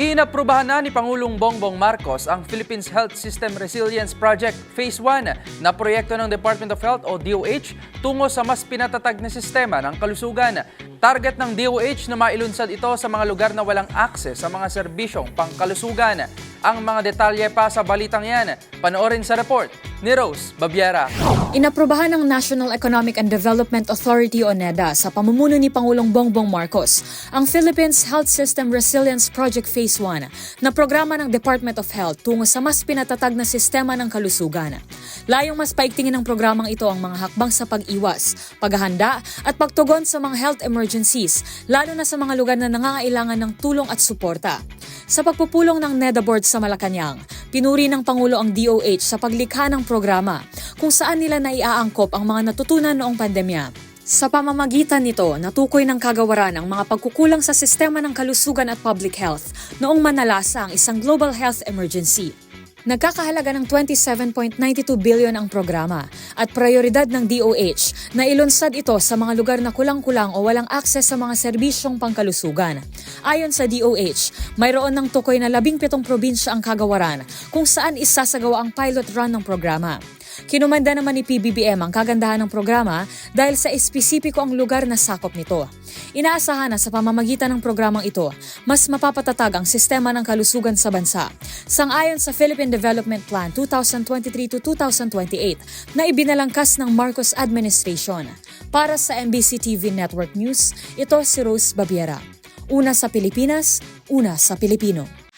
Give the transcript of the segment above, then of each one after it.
Inaprubahan na ni Pangulong Bongbong Marcos ang Philippines Health System Resilience Project Phase 1 na proyekto ng Department of Health o DOH tungo sa mas pinatatag na sistema ng kalusugan. Target ng DOH na mailunsad ito sa mga lugar na walang akses sa mga serbisyong pangkalusugan. Ang mga detalye pa sa balitang yan, panoorin sa report ni Rose Babiera. Inaprubahan ng National Economic and Development Authority o NEDA sa pamumuno ni Pangulong Bongbong Marcos ang Philippines Health System Resilience Project Phase 1 na programa ng Department of Health tungo sa mas pinatatag na sistema ng kalusugan. Layong mas paigtingin ng programang ito ang mga hakbang sa pag-iwas, paghahanda at pagtugon sa mga health emergencies, lalo na sa mga lugar na nangangailangan ng tulong at suporta. Sa pagpupulong ng NEDA Board sa Malacanang, pinuri ng Pangulo ang DOH sa paglikha ng programa kung saan nila naiaangkop ang mga natutunan noong pandemya. Sa pamamagitan nito, natukoy ng kagawaran ang mga pagkukulang sa sistema ng kalusugan at public health noong manalasa ang isang global health emergency. Nagkakahalaga ng 27.92 billion ang programa at prioridad ng DOH na ilunsad ito sa mga lugar na kulang-kulang o walang akses sa mga serbisyong pangkalusugan. Ayon sa DOH, mayroon ng tukoy na 17 probinsya ang kagawaran kung saan isasagawa ang pilot run ng programa. Kinumanda naman ni PBBM ang kagandahan ng programa dahil sa espesipiko ang lugar na sakop nito. Inaasahan na sa pamamagitan ng programang ito, mas mapapatatag ang sistema ng kalusugan sa bansa. Sangayon sa Philippine Development Plan 2023 to 2028 na ibinalangkas ng Marcos Administration. Para sa MBC TV Network News, ito si Rose Babiera. Una sa Pilipinas, una sa Pilipino.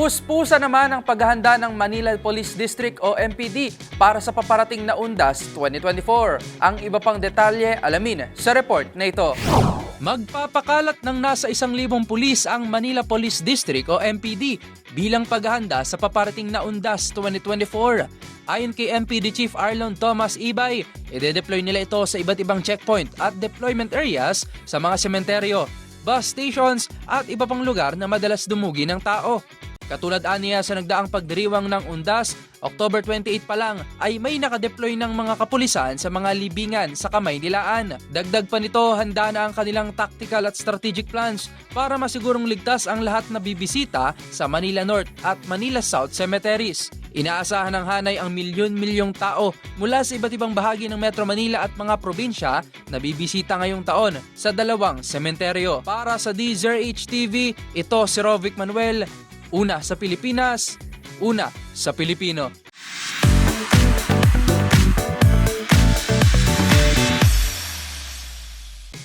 Puspusa naman ang paghahanda ng Manila Police District o MPD para sa paparating na Undas 2024. Ang iba pang detalye alamin sa report na ito. Magpapakalat ng nasa isang libong pulis ang Manila Police District o MPD bilang paghahanda sa paparating na Undas 2024. Ayon kay MPD Chief Arlon Thomas Ibay, ide-deploy nila ito sa iba't ibang checkpoint at deployment areas sa mga sementeryo, bus stations at iba pang lugar na madalas dumugi ng tao. Katulad aniya sa nagdaang pagdiriwang ng Undas, October 28 pa lang ay may nakadeploy ng mga kapulisan sa mga libingan sa kamay nilaan. Dagdag pa nito, handa na ang kanilang tactical at strategic plans para masigurong ligtas ang lahat na bibisita sa Manila North at Manila South cemeteries. Inaasahan ng hanay ang milyon-milyong tao mula sa iba't ibang bahagi ng Metro Manila at mga probinsya na bibisita ngayong taon sa dalawang sementeryo. Para sa DZRH TV, ito si Rovic Manuel, Una sa Pilipinas, una sa Pilipino.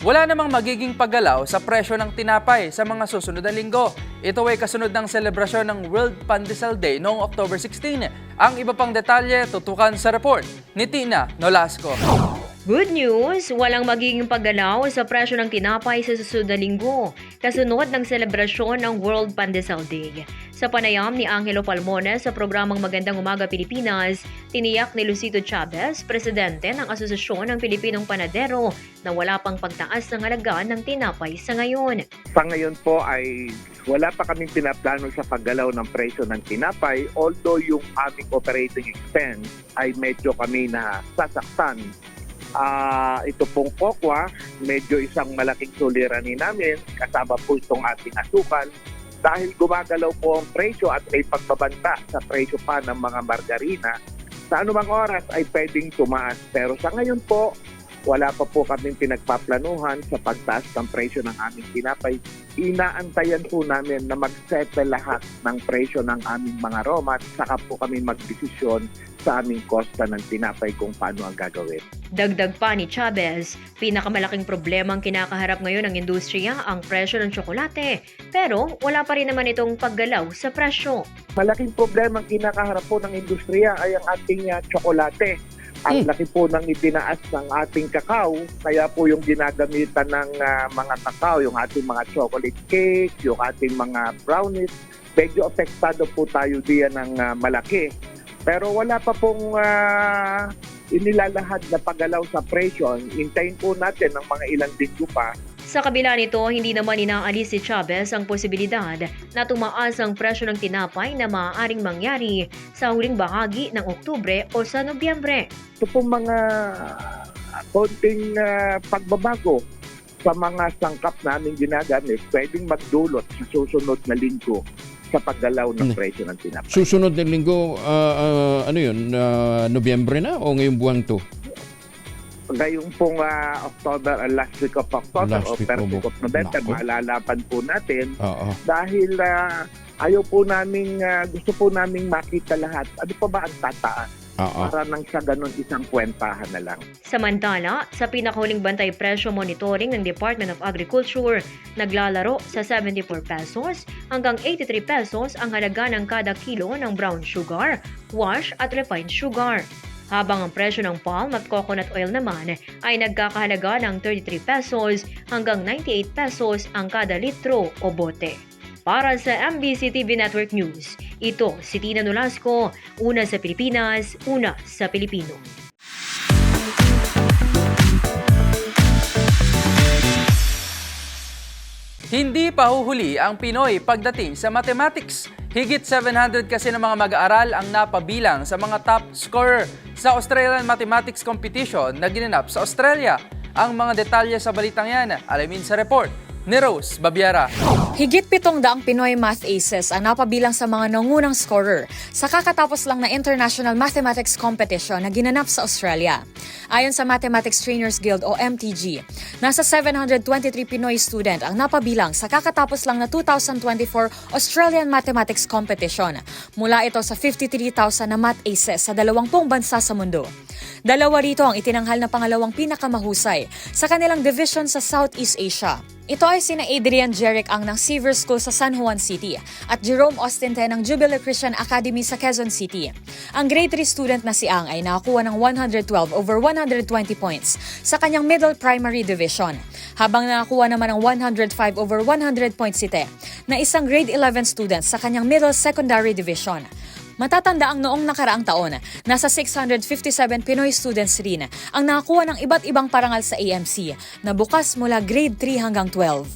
Wala namang magiging paggalaw sa presyo ng tinapay sa mga susunod na linggo. Ito ay kasunod ng selebrasyon ng World Pandesal Day noong October 16. Ang iba pang detalye tutukan sa report ni Tina Nolasco. Good news, walang magiging paggalaw sa presyo ng tinapay sa susunod na linggo, kasunod ng selebrasyon ng World Pandesal Day. Sa panayam ni Angelo Palmones sa programang Magandang Umaga Pilipinas, tiniyak ni Lucito Chavez, presidente ng Asosasyon ng Pilipinong Panadero, na wala pang pagtaas ng halaga ng tinapay sa ngayon. Sa ngayon po ay wala pa kaming pinaplano sa paggalaw ng presyo ng tinapay although yung aming operating expense ay medyo kami na sasaktan. Ah, ito pong kokwa, medyo isang malaking suliranin namin kasama po itong ating asukal dahil gumagalaw po ang presyo at may pagbabanta sa presyo pa ng mga margarina sa anumang oras ay pwedeng tumaas. Pero sa ngayon po, wala pa po kaming pinagpaplanuhan sa pagtaas ng presyo ng aming tinapay. Inaantayan po namin na mag-settle lahat ng presyo ng aming mga raw mat, saka po kami magdesisyon sa aming kosta ng tinapay kung paano ang gagawin. Dagdag pa ni Chavez, pinakamalaking problema ang kinakaharap ngayon ng industriya ang presyo ng tsokolate. Pero wala pa rin naman itong paggalaw sa presyo. Malaking problema ang kinakaharap po ng industriya ay ang ating uh, tsokolate. Ang laki po ng itinaas ng ating kakao, kaya po yung ginagamitan ng ah, mga kakao, yung ating mga chocolate cake, yung ating mga brownies, medyo apektado po tayo diyan ng ah, malaki. Pero wala pa pong ah, inilalahad na paggalaw sa presyo. Hintayin po natin ng mga ilang linggo pa Sa kabila nito, hindi naman inaalis si Chavez ang posibilidad na tumaas ang presyo ng tinapay na maaaring mangyari sa huling bahagi ng Oktubre o sa Nobyembre. ito pong mga konting ah, pagbabago sa mga sangkap namin ginagamit, pwedeng magdulot sa susunod na linggo sa paggalaw ng Hmm. presyo ng tinapay. Susunod na linggo, ah, ah, ano yun, ah, Nobyembre na o ngayong buwan to? Ngayong pong ah, October, ah, last week of October Last o week first week of November, Nako. malalaban po natin Oo. dahil ah, ayaw po namin, ah, gusto po namin makita lahat. Ano pa ba ang tataas? Oo. Para nang sa ganun isang kwentahan na lang. Samantala, sa pinakahuling bantay presyo monitoring ng Department of Agriculture, naglalaro sa 74 pesos hanggang 83 pesos ang halaga ng kada kilo ng brown sugar, wash at refined sugar. Habang ang presyo ng palm at coconut oil naman ay nagkakahalaga ng 33 pesos hanggang 98 pesos ang kada litro o bote. Para sa MBC TV Network News, ito si Tina Nolasco, una sa Pilipinas, una sa Pilipino. Hindi pa huhuli ang Pinoy pagdating sa mathematics. Higit 700 kasi ng mga mag-aaral ang napabilang sa mga top scorer sa Australian Mathematics Competition na ginanap sa Australia. Ang mga detalye sa balitang yan, alamin sa report ni Rose Babiara. Higit pitong daang Pinoy Math Aces ang napabilang sa mga nangunang scorer sa kakatapos lang na International Mathematics Competition na ginanap sa Australia. Ayon sa Mathematics Trainers Guild o MTG, nasa 723 Pinoy student ang napabilang sa kakatapos lang na 2024 Australian Mathematics Competition. Mula ito sa 53,000 na Math Aces sa 20 bansa sa mundo. Dalawa rito ang itinanghal na pangalawang pinakamahusay sa kanilang division sa Southeast Asia. Ito ay sina Adrian Jeric ang ng Seaver School sa San Juan City at Jerome Ostente ng Jubilee Christian Academy sa Quezon City. Ang grade 3 student na si Ang ay nakakuha ng 112 over 120 points sa kanyang middle primary division, habang nakakuha naman ng 105 over 100 points si Te, na isang grade 11 student sa kanyang middle secondary division. Matatanda ang noong nakaraang taon, nasa 657 Pinoy students rin ang nakakuha ng iba't ibang parangal sa AMC na bukas mula grade 3 hanggang 12.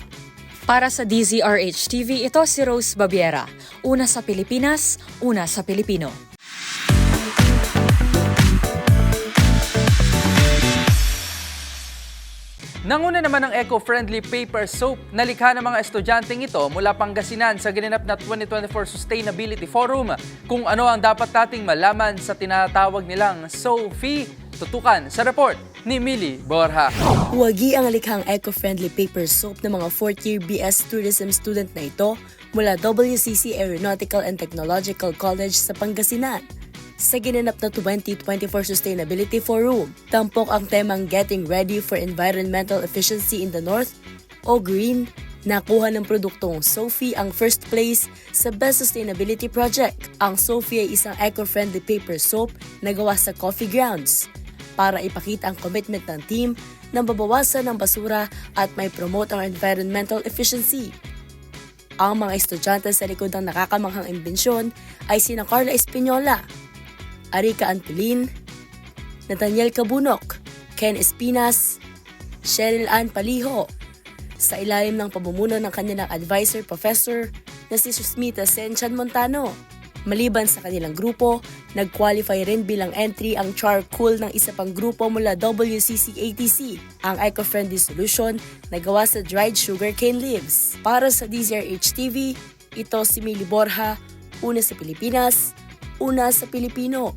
Para sa DZRH TV, ito si Rose Babiera. Una sa Pilipinas, una sa Pilipino. Nanguna naman ang eco-friendly paper soap na likha ng mga estudyanteng ito mula Pangasinan sa ginanap na 2024 Sustainability Forum. Kung ano ang dapat nating malaman sa tinatawag nilang Sophie. Tutukan sa report ni Millie Borja. Huwagi ang likhang eco-friendly paper soap ng mga 4th year BS Tourism student na ito mula WCC Aeronautical and Technological College sa Pangasinan. Sa ginanap na 2024 Sustainability Forum, tampok ang temang Getting Ready for Environmental Efficiency in the North o GREEN, nakuha ng produktong Sophie ang first place sa Best Sustainability Project. Ang Sophie ay isang eco-friendly paper soap na gawa sa coffee grounds. para ipakita ang commitment ng team na mabawasan ng basura at may promote ang environmental efficiency. Ang mga estudyante sa likod ng nakakamanghang imbensyon ay sina Carla Espinola, Arika Antolin, Nathaniel Cabunok, Ken Espinas, Cheryl Ann Paliho, sa ilalim ng pamumuno ng kanilang advisor professor na si Susmita Senchan Montano. Maliban sa kanilang grupo, nag-qualify rin bilang entry ang charcoal ng isa pang grupo mula WCC-ATC, ang eco-friendly solution na gawa sa dried sugarcane leaves. Para sa DZRH TV, ito si Mili Borja, una sa Pilipinas, una sa Pilipino.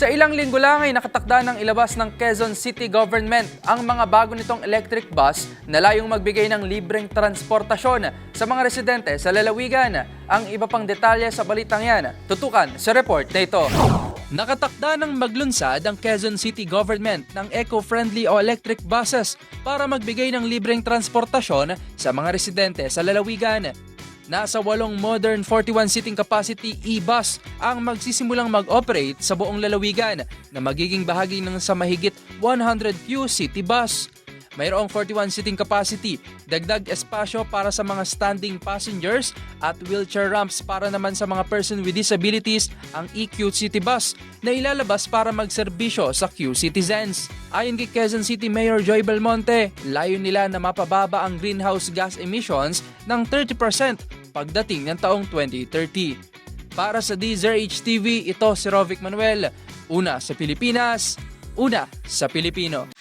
Sa ilang linggo lang ay nakatakda ng ilabas ng Quezon City Government ang mga bago nitong electric bus na layong magbigay ng libreng transportasyon sa mga residente sa lalawigan. Ang iba pang detalye sa balitang yan, tutukan sa report na ito. Nakatakda ng maglunsad ang Quezon City Government ng eco-friendly o electric buses para magbigay ng libreng transportasyon sa mga residente sa lalawigan. Nasa walong modern 41 seating capacity e-bus ang magsisimulang mag-operate sa buong lalawigan na magiging bahagi ng sa mahigit 100 few city bus. Mayroong 41 seating capacity, dagdag espasyo para sa mga standing passengers at wheelchair ramps para naman sa mga person with disabilities ang EQ City Bus na ilalabas para magserbisyo sa Q citizens. Ayon kay Quezon City Mayor Joy Belmonte, layo nila na mapababa ang greenhouse gas emissions ng 30% pagdating ng taong 2030. Para sa DZRH TV, ito si Rovic Manuel. Una sa Pilipinas, una sa Pilipino.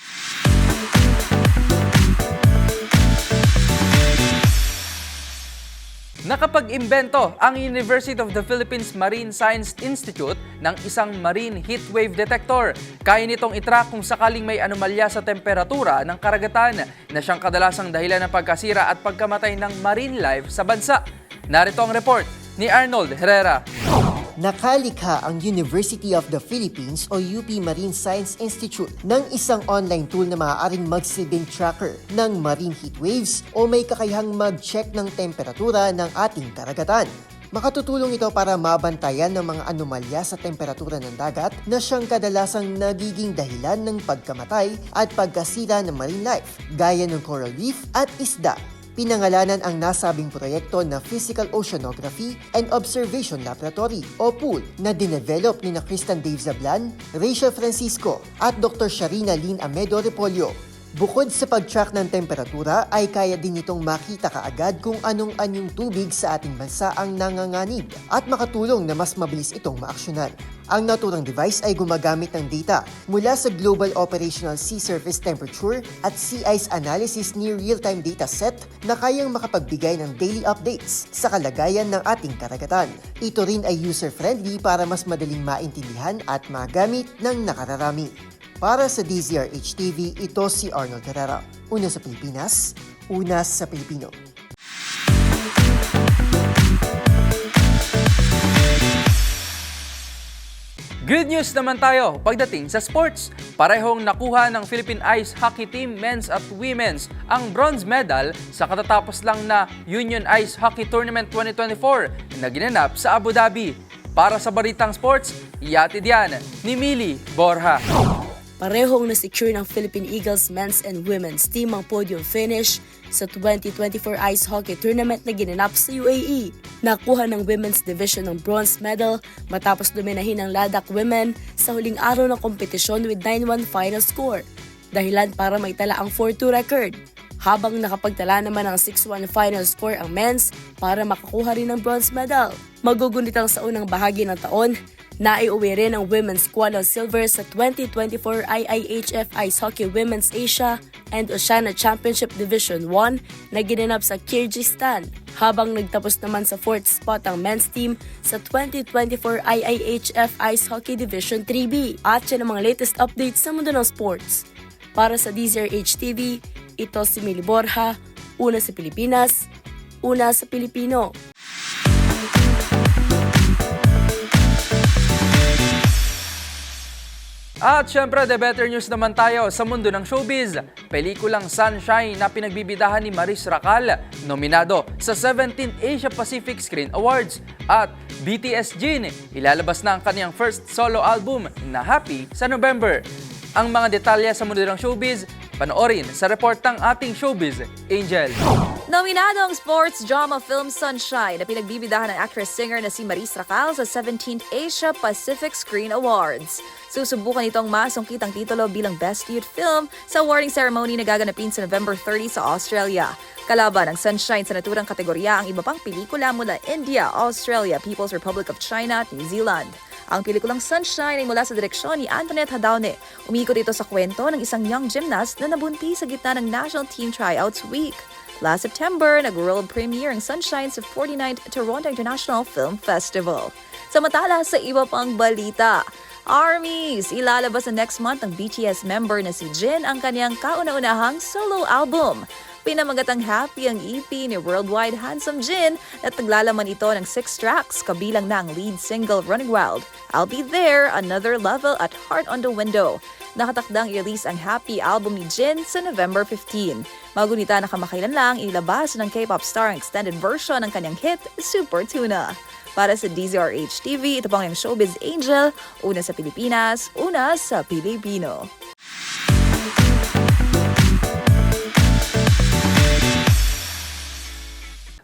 Nakapag-imbento ang University of the Philippines Marine Science Institute ng isang marine heatwave detector. Kaya nitong itrack kung sakaling may anomalya sa temperatura ng karagatan na siyang kadalasang dahilan ng pagkasira at pagkamatay ng marine life sa bansa. Narito ang report ni Arnold Herrera. Nakalikha ang University of the Philippines o UP Marine Science Institute ng isang online tool na maaaring magsilbing tracker ng marine heat waves o may kakayahang mag-check ng temperatura ng ating karagatan. Makatutulong ito para mabantayan ng mga anomalya sa temperatura ng dagat na siyang kadalasang nagiging dahilan ng pagkamatay at pagkasira ng marine life, gaya ng coral reef at isda pinangalanan ang nasabing proyekto na Physical Oceanography and Observation Laboratory o POOL na dinevelop ni na Kristen Dave Zablan, Rachel Francisco at Dr. Sharina Lynn Amedo Repolio. Bukod sa pag-track ng temperatura ay kaya din itong makita kaagad kung anong anyong tubig sa ating bansa ang nanganganib at makatulong na mas mabilis itong maaksyonan. Ang naturang device ay gumagamit ng data mula sa Global Operational Sea Surface Temperature at Sea Ice Analysis near real-time data set na kayang makapagbigay ng daily updates sa kalagayan ng ating karagatan. Ito rin ay user-friendly para mas madaling maintindihan at magamit ng nakararami. Para sa DZRH TV, ito si Arnold Herrera. Una sa Pilipinas, una sa Pilipino. Good news naman tayo pagdating sa sports. Parehong nakuha ng Philippine Ice Hockey Team men's at women's ang bronze medal sa katatapos lang na Union Ice Hockey Tournament 2024 na ginanap sa Abu Dhabi. Para sa Balitang Sports, iatid yan ni Mili Borja. Parehong na-secure ng Philippine Eagles men's and women's team ang podium finish sa 2024 Ice Hockey Tournament na ginanap sa UAE. Nakuha ng women's division ng bronze medal matapos dominahin ng Ladakh women sa huling araw ng kompetisyon with 9-1 final score. Dahilan para may tala ang 4-2 record. Habang nakapagtala naman ng 6-1 final score ang men's para makakuha rin ng bronze medal. Magugunitang sa unang bahagi ng taon, Naiuwi rin ang women's ng silver sa 2024 IIHF Ice Hockey Women's Asia and Oceania Championship Division 1 na ginanap sa Kyrgyzstan, habang nagtapos naman sa fourth spot ang men's team sa 2024 IIHF Ice Hockey Division 3B. At yan ang mga latest updates sa mundo ng sports. Para sa DZRH TV, ito si Mili Borja, una sa Pilipinas, una sa Pilipino. At syempre, the better news naman tayo sa mundo ng showbiz. Pelikulang Sunshine na pinagbibidahan ni Maris Racal, nominado sa 17th Asia Pacific Screen Awards. At BTS Jin, ilalabas na ang kanyang first solo album na Happy sa November. Ang mga detalye sa mundo ng showbiz, panoorin sa report ng ating showbiz, Angel. Nominado ang sports drama film Sunshine na pinagbibidahan ng actress-singer na si Maris Racal sa 17th Asia Pacific Screen Awards. Susubukan itong masungkit ang titulo bilang Best Youth Film sa awarding ceremony na gaganapin sa November 30 sa Australia. Kalaban ng Sunshine sa naturang kategorya ang iba pang pelikula mula India, Australia, People's Republic of China at New Zealand. Ang pelikulang Sunshine ay mula sa direksyon ni Antoinette Hadaune. Umikot ito sa kwento ng isang young gymnast na nabuntis sa gitna ng National Team Tryouts Week. Last September, nag-world premiere ang Sunshine sa 49th Toronto International Film Festival. Samantala sa iba pang balita, Armies! Ilalabas na next month ang BTS member na si Jin ang kanyang kauna-unahang solo album. Pinamagatang happy ang EP ni Worldwide Handsome Jin at naglalaman ito ng six tracks kabilang na ang lead single Running Wild, I'll Be There, Another Level at Heart on the Window. Nakatakdang i-release ang Happy album ni Jin sa November 15. Magunita na kamakailan lang ilabas ng K-pop star ang extended version ng kanyang hit, Super Tuna. Para sa DZRH TV, ito pang yung Showbiz Angel, una sa Pilipinas, una sa Pilipino.